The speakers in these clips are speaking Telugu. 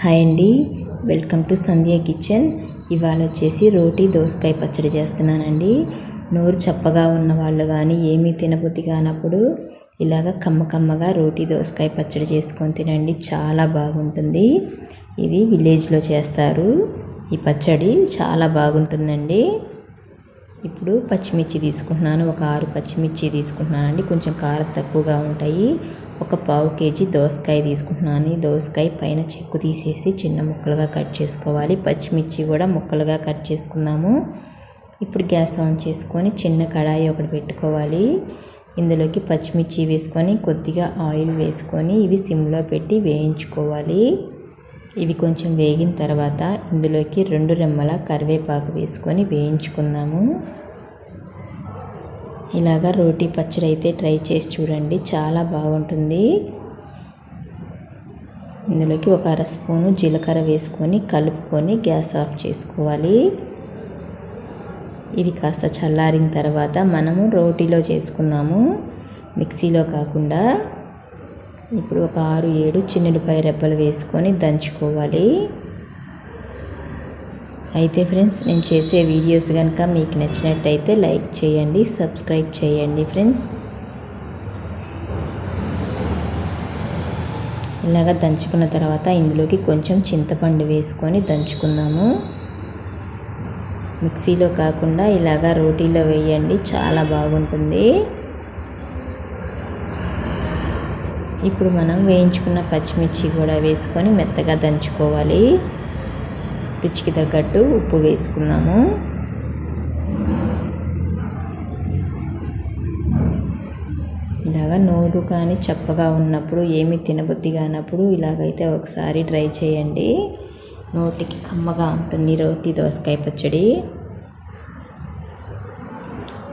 హాయ్ అండి. Welcome to Sandhya kitchen. ఇవాళ వచ్చేసి రోటీ దోసకాయ పచ్చడి చేస్తున్నానండి. నోరు చప్పగా ఉన్న వాళ్ళు కానీ ఏమీ తినబుద్ధి కానప్పుడు ఇలాగ కమ్మ కమ్మగా రోటీ దోసకాయ పచ్చడి చేసుకొని తినండి. చాలా బాగుంటుంది. ఇది విలేజ్లో చేస్తారు. ఈ పచ్చడి చాలా బాగుంటుందండి. ఇప్పుడు పచ్చిమిర్చి తీసుకుంటున్నాను. ఒక ఆరు పచ్చిమిర్చి తీసుకుంటున్నానండి. కొంచెం కారం తక్కువగా ఉంటాయి. ఒక పావు కేజీ దోసకాయ తీసుకుంటున్నాను. ఈ దోసకాయ పైన చెక్కు తీసేసి చిన్న ముక్కలుగా కట్ చేసుకోవాలి. పచ్చిమిర్చి కూడా ముక్కలుగా కట్ చేసుకున్నాము ఇప్పుడు గ్యాస్ ఆన్ చేసుకొని చిన్న కడాయి ఒకటి పెట్టుకోవాలి. ఇందులోకి పచ్చిమిర్చి వేసుకొని కొద్దిగా ఆయిల్ వేసుకొని ఇవి సిమ్లో పెట్టి వేయించుకోవాలి. ఇవి కొంచెం వేగిన తర్వాత ఇందులోకి రెండు రెమ్మల కరివేపాకు వేసుకొని వేయించుకుందాము. ఇలాగా రోటీ పచ్చడి అయితే ట్రై చేసి చూడండి. చాలా బాగుంటుంది. ఇందులోకి ఒక అర స్పూను జీలకర్ర వేసుకొని కలుపుకొని గ్యాస్ ఆఫ్ చేసుకోవాలి. ఇవి కాస్త చల్లారిన తర్వాత మనము రోటీలో చేసుకుందాము మిక్సీలో కాకుండా ఇప్పుడు ఒక ఆరు ఏడు చిన్నులపై రెబ్బలు వేసుకొని దంచుకోవాలి. అయితే ఫ్రెండ్స్ నేను చేసే వీడియోస్ కనుక మీకు నచ్చినట్టయితే లైక్ చేయండి సబ్స్క్రైబ్ చేయండి ఫ్రెండ్స్. ఇలాగ దంచుకున్న తర్వాత ఇందులోకి కొంచెం చింతపండు వేసుకొని దంచుకుందాము. మిక్సీలో కాకుండా ఇలాగా రోటీలో వేయండి చాలా బాగుంటుంది. ఇప్పుడు మనం వేయించుకున్న పచ్చిమిర్చి కూడా వేసుకొని మెత్తగా దంచుకోవాలి. రుచికి తగ్గట్టు ఉప్పు వేసుకుందాము ఇలాగా నోరు కానీ చప్పగా ఉన్నప్పుడు ఏమి తినబుద్ధి కానప్పుడు ఇలాగైతే ఒకసారి ట్రై చేయండి. నోటికి కమ్మగా ఉంటుంది రోటి దోసకాయ పచ్చడి.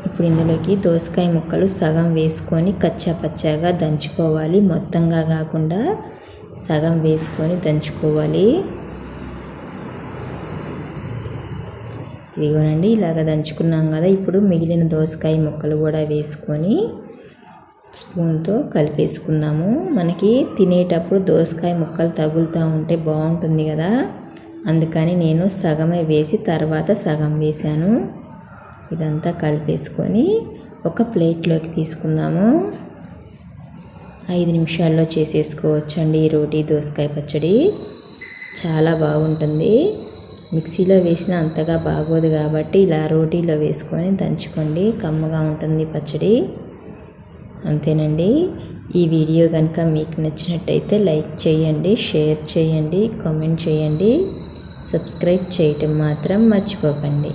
ఇప్పుడు ఇందులోకి దోసకాయ ముక్కలు సగం వేసుకొని కచ్చా పచ్చాగా దంచుకోవాలి. మొత్తంగా కాకుండా సగం వేసుకొని దంచుకోవాలి. ఇదిగోనండి ఇలాగ దంచుకున్నాం కదా. ఇప్పుడు మిగిలిన దోసకాయ ముక్కలు కూడా వేసుకొని స్పూన్తో కలిపేసుకుందాము. మనకి తినేటప్పుడు దోసకాయ ముక్కలు తగులుతూ ఉంటే బాగుంటుంది కదా. అందుకని నేను సగమే వేసి తర్వాత సగం వేసాను ఇదంతా కలిపేసుకొని ఒక ప్లేట్లోకి తీసుకుందాము. ఐదు నిమిషాల్లో చేసేసుకోవచ్చండి ఈ రోటీ దోసకాయ పచ్చడి. చాలా బాగుంటుంది. మిక్సీలో వేసిన అంతగా బాగోదు కాబట్టి ఇలా రోటీలో వేసుకొని దంచుకోండి. కమ్మగా ఉంటుంది పచ్చడి. అంతేనండి. ఈ వీడియో కనుక మీకు నచ్చినట్టయితే లైక్ చేయండి షేర్ చేయండి కామెంట్ చేయండి. సబ్స్క్రైబ్ చేయటం మాత్రం మర్చిపోకండి.